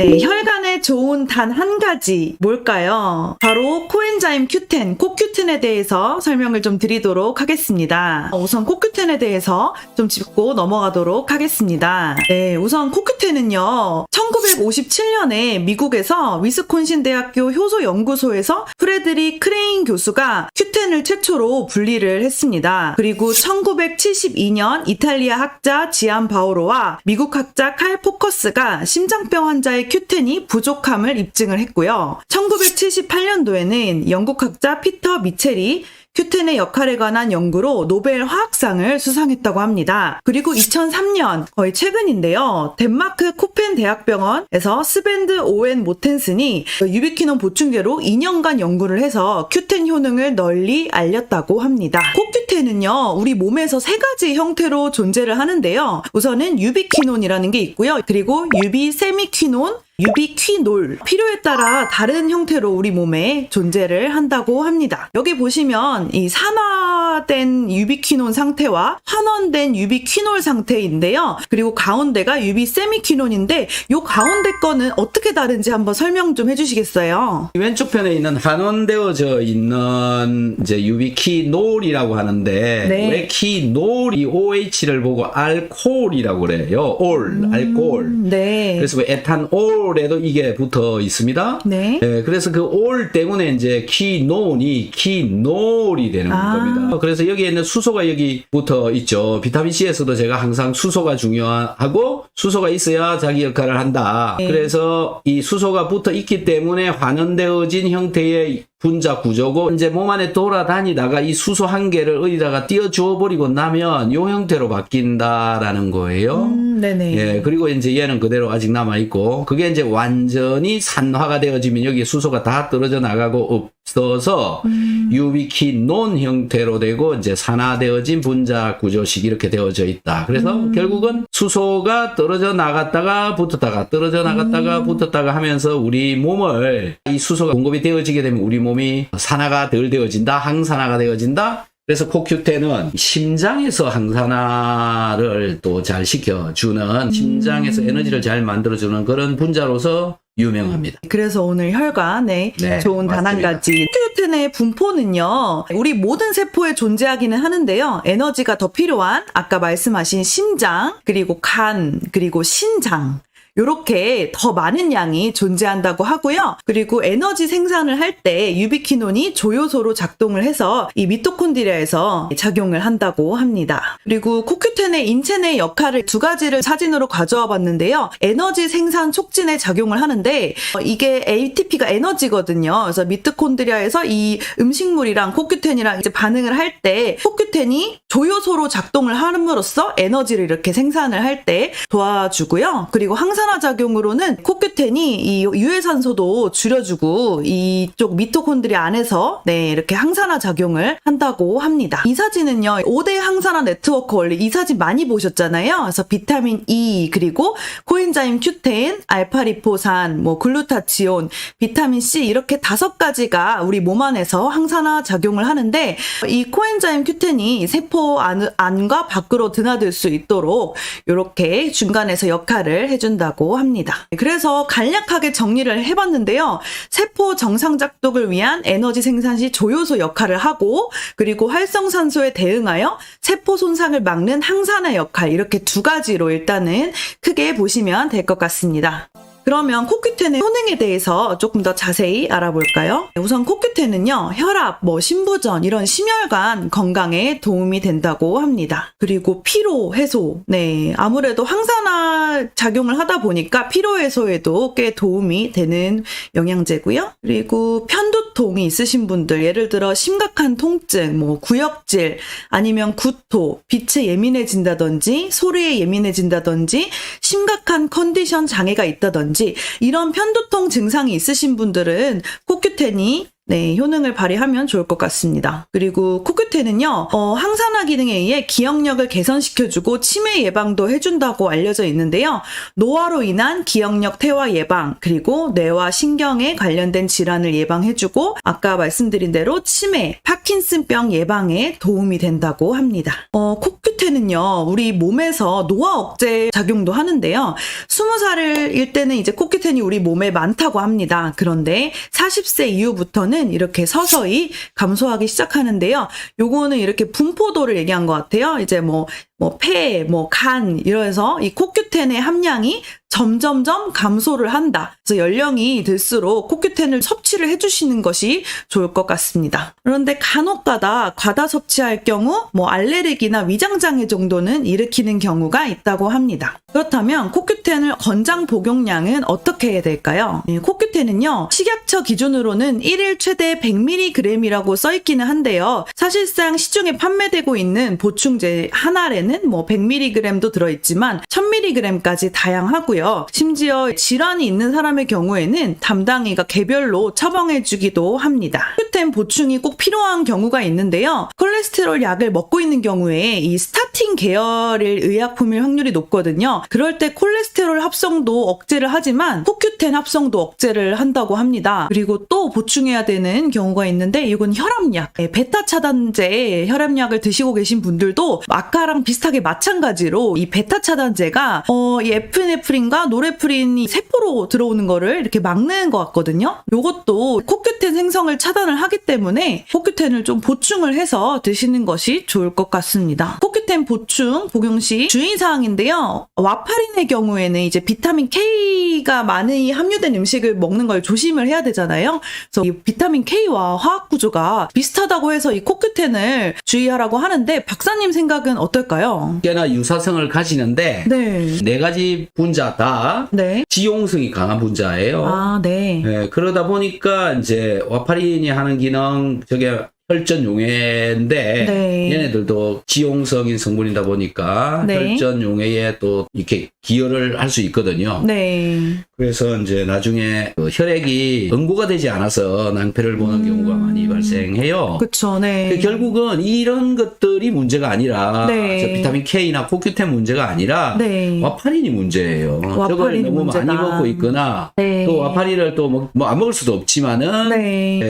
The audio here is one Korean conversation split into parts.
네, 혈관에 좋은 단 한 가지 뭘까요? 바로 코엔자임 Q10, 코큐텐에 대해서 설명을 좀 드리도록 하겠습니다. 우선 코큐텐에 대해서 좀 짚고 넘어가도록 하겠습니다. 네, 우선 코큐텐은요, 1957년에 미국에서 위스콘신 대학교 효소 연구소에서 프레드릭 크레인 교수가 Q10을 최초로 분리를 했습니다. 그리고 1972년 이탈리아 학자 지안 바오로와 미국 학자 칼 포커스가 심장병 환자의 Q10이 부족함을 입증을 했고요. 1978년도에는 영국 학자 피터 미첼이 큐텐의 역할에 관한 연구로 노벨 화학상을 수상했다고 합니다. 그리고 2003년 거의 최근인데요. 덴마크 코펜 대학병원에서 스벤드 오엔 모텐슨이 유비퀴논 보충제로 2년간 연구를 해서 큐텐 효능을 널리 알렸다고 합니다. 코큐텐은요, 우리 몸에서 세 가지 형태로 존재를 하는데요. 우선은 유비퀴논이라는 게 있고요. 그리고 유비세미퀴논, 유비퀴놀 필요에 따라 다른 형태로 우리 몸에 존재를 한다고 합니다. 여기 보시면 이 산화된 유비퀴논 상태와 환원된 유비퀴놀 상태인데요. 그리고 가운데가 유비세미퀴논인데 요 가운데 거는 어떻게 다른지 한번 설명 좀 해주시겠어요? 왼쪽 편에 있는 한원되어져 있는 이제 유비키놀이라고 하는데 네. 왜 키놀이 OH를 보고 알코올이라고 그래요. 올, 알코올. 네. 그래서 그 에탄올 에도 이게 붙어 있습니다. 네. 예, 그래서 그 올 때문에 이제 키논이 키놀이 되는 아. 겁니다. 그래서 여기에 있는 수소가 여기 붙어 있죠. 비타민 C에서도 제가 항상 수소가 중요하고 수소가 있어야 자기 역할을 한다. 네. 그래서 이 수소가 붙어 있기 때문에 환원되어진 형태의 분자 구조고 이제 몸 안에 돌아다니다가 이 수소 한 개를 어디다가 띄워 주어 버리고 나면 요 형태로 바뀐다라는 거예요. 음, 네네. 예, 그리고 이제 얘는 그대로 아직 남아 있고, 그게 이제 완전히 산화가 되어지면 여기 수소가 다 떨어져 나가고 없어서 음. 유비키논 형태로 되고, 이제 산화되어진 분자 구조식 이렇게 되어져 있다. 그래서 음. 결국은 수소가 떨어져 나갔다가 붙었다가 떨어져 나갔다가 음. 붙었다가 하면서 우리 몸을 이 수소가 공급이 되어지게 되면 우리 몸이 산화가 덜 되어진다, 항산화가 되어진다, 그래서 코큐텐은 심장에서 항산화를 또 잘 시켜주는 심장에서 에너지를 잘 만들어주는 그런 분자로서 유명합니다. 그래서 오늘 혈관에 네, 좋은 단 한. 가지. 큐텐의 분포는요, 우리 모든 세포에 존재하기는 하는데요, 에너지가 더 필요한, 아까 말씀하신 심장, 그리고 간, 그리고 신장, 요렇게 더 많은 양이 존재한다고 하고요. 그리고 에너지 생산을 할 때 유비퀴논이 조효소로 작동을 해서 이 미토콘드리아에서 작용을 한다고 합니다. 그리고 코큐텐의 인체 내 역할을 두 가지를 사진으로 가져와 봤는데요. 에너지 생산 촉진에 작용을 하는데 어, 이게 ATP가 에너지거든요. 그래서 미토콘드리아에서 이 음식물이랑 코큐텐이랑 이제 반응을 할 때 코큐텐이 조효소로 작동을 함으로써 에너지를 이렇게 생산을 할 때 도와주고요. 그리고 항산 화 작용으로는 코큐텐이 이 유해산소도 줄여주고 이쪽 미토콘드리아 안에서 네 이렇게 항산화 작용을 한다고 합니다. 이 사진은요 5대 항산화 네트워크 원래 이 사진 많이 보셨잖아요. 그래서 비타민 E 그리고 코엔자임 큐텐, 알파리포산, 뭐 글루타치온, 비타민 C 이렇게 다섯 가지가 우리 몸 안에서 항산화 작용을 하는데 이 코엔자임 큐텐이 세포 안, 안과 밖으로 드나들 수 있도록 이렇게 중간에서 역할을 해준다 고 합니다. 그래서 간략하게 정리를 해봤는데요. 세포 정상 작동을 위한 에너지 생산 시 조효소 역할을 하고 그리고 활성산소에 대응하여 세포 손상을 막는 항산화 역할 이렇게 두 가지로 일단은 크게 보시면 될 것 같습니다. 그러면 코큐텐의 효능에 대해서 조금 더 자세히 알아볼까요? 우선 코큐텐은요, 혈압, 뭐 신부전 이런 심혈관 건강에 도움이 된다고 합니다. 그리고 피로 해소, 네 아무래도 항산화 작용을 하다 보니까 피로 해소에도 꽤 도움이 되는 영양제고요. 그리고 편두 통이 있으신 분들, 예를 들어 심각한 통증, 뭐 구역질 아니면 구토, 빛에 예민해진다든지 소리에 예민해진다든지 심각한 컨디션 장애가 있다든지 이런 편두통 증상이 있으신 분들은 코큐텐이 네, 효능을 발휘하면 좋을 것 같습니다. 그리고 코큐 텐은요, 어, 항산화 기능에 의해 기억력을 개선시켜주고 치매 예방도 해준다고 알려져 있는데요. 노화로 인한 기억력 퇴화 예방, 그리고 뇌와 신경에 관련된 질환을 예방해주고, 아까 말씀드린 대로 치매, 파킨슨병 예방에 도움이 된다고 합니다. 어, 코큐텐은요, 우리 몸에서 노화 억제 작용도 하는데요. 20살일 때는 이제 코큐텐이 우리 몸에 많다고 합니다. 그런데 40세 이후부터는 이렇게 서서히 감소하기 시작하는데요. 요거는 이렇게 분포도를 얘기한 것 같아요. 이제 뭐, 뭐, 폐, 뭐, 간, 이래서 이 코큐텐의 함량이 점점점 감소를 한다. 그래서 연령이 들수록 코큐텐을 섭취를 해주시는 것이 좋을 것 같습니다. 그런데 간혹가다 과다 섭취할 경우 뭐 알레르기나 위장장애 정도는 일으키는 경우가 있다고 합니다. 그렇다면 코큐텐을 권장 복용량은 어떻게 해야 될까요? 예, 코큐텐은요 식약처 기준으로는 1일 최대 100mg이라고 써 있기는 한데요. 사실상 시중에 판매되고 있는 보충제 한 알에는 뭐 100mg도 들어있지만 1000mg까지 다양하고요. 심지어 질환이 있는 사람의 경우에는 담당이가 개별로 처방해주기도 합니다. 코큐텐 보충이 꼭 필요한 경우가 있는데요. 콜레스테롤 약을 먹고 있는 경우에 이 스타틴 계열의 의약품일 확률이 높거든요. 그럴 때 콜레스테롤 합성도 억제를 하지만 코큐텐 합성도 억제를 한다고 합니다. 그리고 또 보충해야 되는 경우가 있는데 이건 혈압약, 네, 베타 차단제 혈압약을 드시고 계신 분들도 아까랑 비슷하게 마찬가지로 이 베타 차단제가 어, 이 에프네프린 과 노레프린이 세포로 들어오는 거를 이렇게 막는 것 같거든요. 요것도 코큐텐 생성을 차단을 하기 때문에 코큐텐을 좀 보충을 해서 드시는 것이 좋을 것 같습니다. 코큐텐 보충 복용 시 주의사항인데요. 와파린의 경우에는 이제 비타민 K가 많이 함유된 음식을 먹는 걸 조심을 해야 되잖아요. 그래서 이 비타민 K와 화학 구조가 비슷하다고 해서 이 코큐텐을 주의하라고 하는데 박사님 생각은 어떨까요? 꽤나 유사성을 가지는데 네. 네 가지 분자 다 네. 지용성이 강한 분자예요. 아, 네. 예, 그러다 보니까 이제 와파린이 하는 기능 저게 혈전 용해인데 네. 얘네들도 지용성인 성분이다 보니까 네. 혈전 용해에 또 이렇게 기여를 할 수 있거든요. 네. 그래서 이제 나중에 그 혈액이 응고가 되지 않아서 낭패를 보는 음. 경우가 많이 발생해요. 그쵸, 네. 그 결국은 이런 것들이 문제가 아니라 네. 저 비타민 K나 코큐텐 문제가 아니라 네. 와파린이 문제예요. 저걸 와파린이 너무 문제다. 많이 먹고 있거나 네. 또 와파린을 또뭐안 먹을 수도 없지만은 네.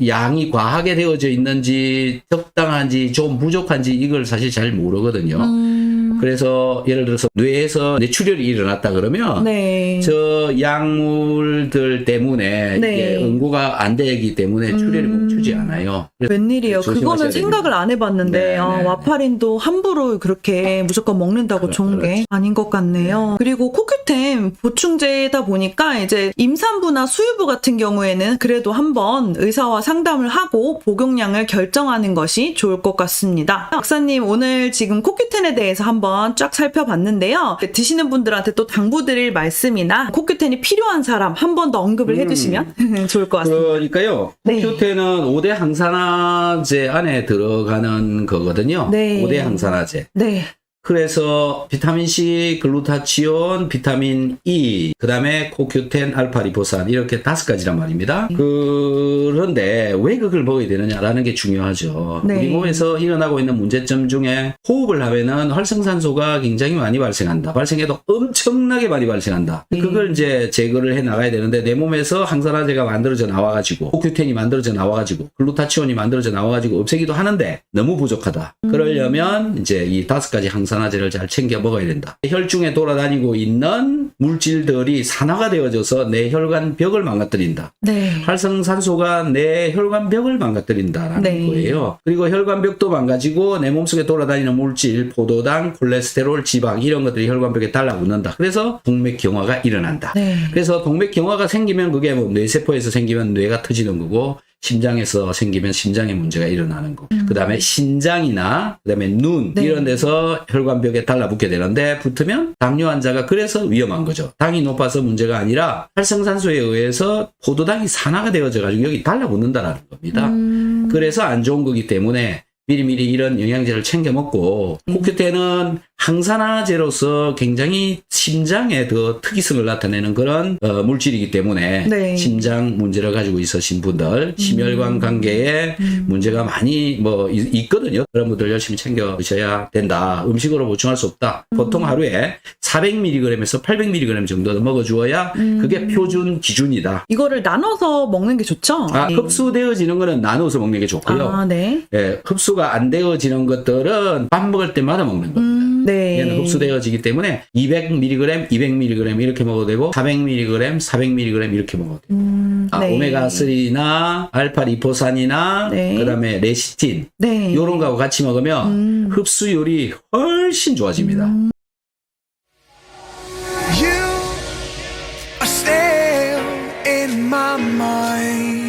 에, 양이 과하게 되어져 있는 지 적당한지 좀 부족한지 이걸 사실 잘 모르거든요. 음, 그래서 예를 들어서 뇌에서 뇌출혈이 일어났다 그러면 네. 저 약물들 때문에 네. 이게 응고가 안 되기 때문에 출혈이 음. 멈추지 않아요. 웬일이에요. 그거는 생각을. 안 해봤는데, 네, 아, 네, 와파린도 함부로 그렇게 무조건 먹는다고 그렇- 좋은 게 그렇죠. 아닌 것 같네요. 그리고 코큐텐 보충제다 보니까 이제 임산부나 수유부 같은 경우에는 그래도 한번 의사와 상담을 하고 복용량을 결정하는 것이 좋을 것 같습니다. 박사님, 오늘 지금 코큐텐에 대해서 한번 쫙 살펴봤는데요. 드시는 분들한테 또 당부드릴 말씀이나 코큐텐이 필요한 사람 한 번 더 언급을 음. 해주시면 좋을 것 같습니다. 그러니까요. 네. 코큐텐은 5대 항산화제 안에 들어가는 거거든요. 네. 5대 항산화제. 네. 그래서 비타민 C, 글루타치온, 비타민 E, 그 다음에 코큐텐, 알파리포산 이렇게 다섯 가지란 말입니다. 네. 그런데 왜 그걸 먹어야 되느냐라는 게 중요하죠. 네. 우리 몸에서 일어나고 있는 문제점 중에 호흡을 하면은 활성산소가 굉장히 많이 발생한다. 발생해도 엄청나게 많이 발생한다. 네. 그걸 이제 제거를 해 나가야 되는데 내 몸에서 항산화제가 만들어져 나와가지고 코큐텐이 만들어져 나와가지고 글루타치온이 만들어져 나와가지고 없애기도 하는데 너무 부족하다. 음. 그러려면 이제 이 다섯 가지 항산 화제를 잘 챙겨 먹어야 된다. 혈중에 돌아다니고 있는 물질들이 산화가 되어져서 내 혈관 벽을 망가뜨린다. 네. 활성산소가 내 혈관 벽을 망가뜨린다라는 네. 거예요. 그리고 혈관 벽도 망가지고 내 몸속에 돌아다니는 물질, 포도당, 콜레스테롤, 지방 이런 것들이 혈관 벽에 달라붙는다. 그래서 동맥 경화가 일어난다. 네. 그래서 동맥 경화가 생기면 그게 뭐 뇌세포에서 생기면 뇌가 터지는 거고 심장에서 생기면 심장에 문제가 일어나는 거. 음. 그다음에 신장이나 그다음에 눈 네. 이런 데서 혈관벽에 달라붙게 되는데 붙으면 당뇨 환자가 그래서 위험한 거죠. 당이 높아서 문제가 아니라 활성산소에 의해서 포도당이 산화가 되어져 가지고 여기 달라붙는다라는 겁니다. 음, 그래서 안 좋은 거기 때문에 미리미리 이런 영양제를 챙겨 먹고 음. 코큐텐은 항산화제로서 굉장히 심장에 더 특이성을 나타내는 그런 어, 물질이기 때문에 네. 심장 문제를 가지고 있으신 분들, 심혈관 관계에 문제가 많이 뭐 이- 있거든요. 그런 분들 열심히 챙겨 드셔야 된다. 음식으로 보충할 수 없다. 보통 하루에 400mg에서 800mg 정도 먹어주어야 그게 표준 기준이다. 이거를 나눠서 먹는 게 좋죠? 아, 네. 흡수되어지는 거는 나눠서 먹는 게 좋고요. 아, 네. 예, 흡수가 안 되어지는 것들은 밥 먹을 때마다 먹는 겁니다. 음, 네. 얘는 흡수되어지기 때문에 200mg, 200mg 이렇게 먹어도 되고 400mg, 400mg 이렇게 먹어도 돼요. 음, 아, 네. 오메가3나 알파 리포산이나 네. 그다음에 레시틴 네. 요런 거하고 같이 먹으면 음. 흡수율이 훨씬 좋아집니다. You are still in my mind.